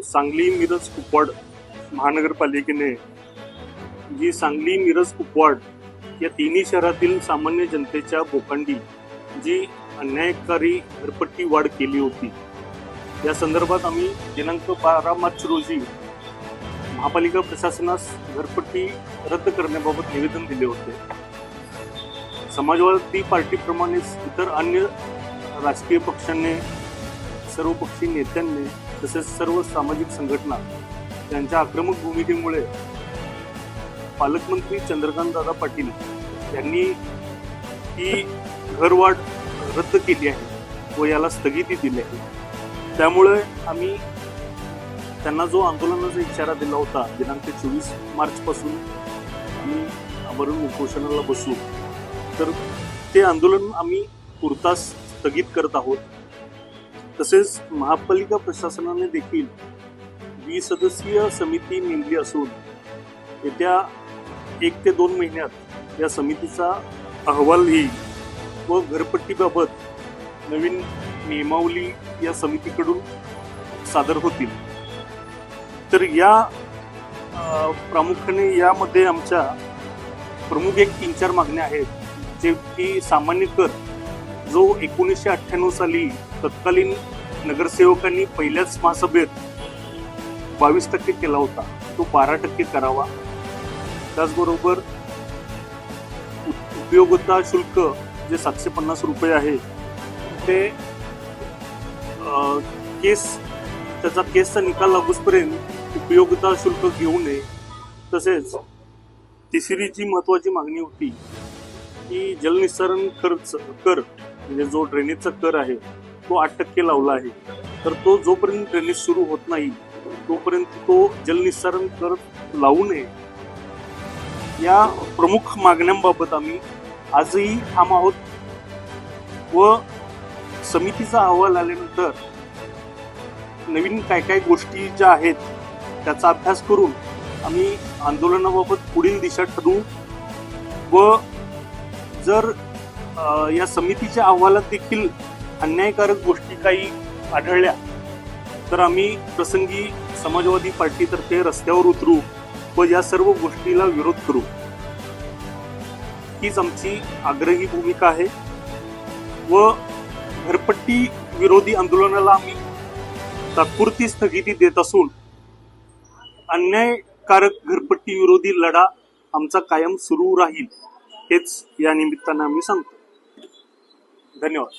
सांगली मिरज कुपवाड महानगरपालिकेने जी सांगली मिरज कुपवाड या तिन्ही शहरातील सामान्य जनतेच्या बोकांडी जी अन्यायकारी घरपट्टी वाढ केली होती. या संदर्भात आम्ही दिनांक बारा मार्च रोजी महापालिका प्रशासनास घरपट्टी रद्द करण्याबाबत निवेदन दिले होते. समाजवादी पार्टीप्रमाणेच इतर अन्य राजकीय पक्षांनी सर्वपक्षीय नेत्यांनी तसेच सर्व सामाजिक संघटना यांच्या आक्रमक भूमिकेमुळे पालकमंत्री चंद्रकांत दादा पाटील यांनी ही घरवाढ रद्द केली आहे व याला स्थगिती दिली आहे. त्यामुळे आम्ही त्यांना जो आंदोलनाचा इशारा दिला होता दिनांक चोवीस मार्चपासून आम्ही आमरण उपोषणाला बसू. तर ते आंदोलन आम्ही तुर्तास स्थगित करत आहोत. तसेच महापालिका प्रशासनाने देखील वीस सदस्यीय समिती नेमली असून येत्या एक ते दोन महिन्यात या समितीचा अहवाल येईल व घरपट्टीबाबत नवीन नियमावली या समितीकडून सादर होतील. तर या प्रामुख्याने यामध्ये आमच्या प्रमुख एक तीन चार मागण्या आहेत जे की सामान्य कर जो एकोणीसशे अठ्ठ्याण्णव साली तत्कालीन नगरसेवकांनी पहिल्याच महासभेत बावीस टक्के केला होता तो बारा टक्के करावा. त्याचबरोबर उपयोगता उपयोगिता शुल्क जे सातशे पन्नास रुपये आहे ते केस त्याचा केसचा निकाल लागूसपर्यंत उपयोगिता शुल्क घेऊ नये. तसेच तिसरी जी महत्वाची मागणी होती की जलनिस्सारण खर्च कर म्हणजे जो ड्रेनेजचा कर आहे तो आठ टक्के लावला आहे. तर तो जोपर्यंत ड्रेनेज सुरू होत नाही तोपर्यंत तो जलनिस्सारण कर लावू नये. या प्रमुख मागण्यांबाबत आम्ही आजही ठाम आहोत व समितीचा अहवाल आल्यानंतर नवीन काय काय गोष्टी ज्या आहेत त्याचा अभ्यास करून आम्ही आंदोलनाबाबत पुढील दिशा ठरवू व जर या समितीच्या अहवालात देखील अन्यायकारक गोष्टी काही आढळल्या. तर आम्ही प्रसंगी समाजवादी पार्टीतर्फे रस्त्यावर उतरू व या सर्व गोष्टीला विरोध करू. हीच आमची आग्रही भूमिका आहे. व घरपट्टी विरोधी आंदोलनाला आम्ही तात्पुरती स्थगिती देत असून अन्यायकारक घरपट्टी विरोधी लढा आमचा कायम सुरू राहील हेच या निमित्तानं आम्ही सांगतो. Daniel,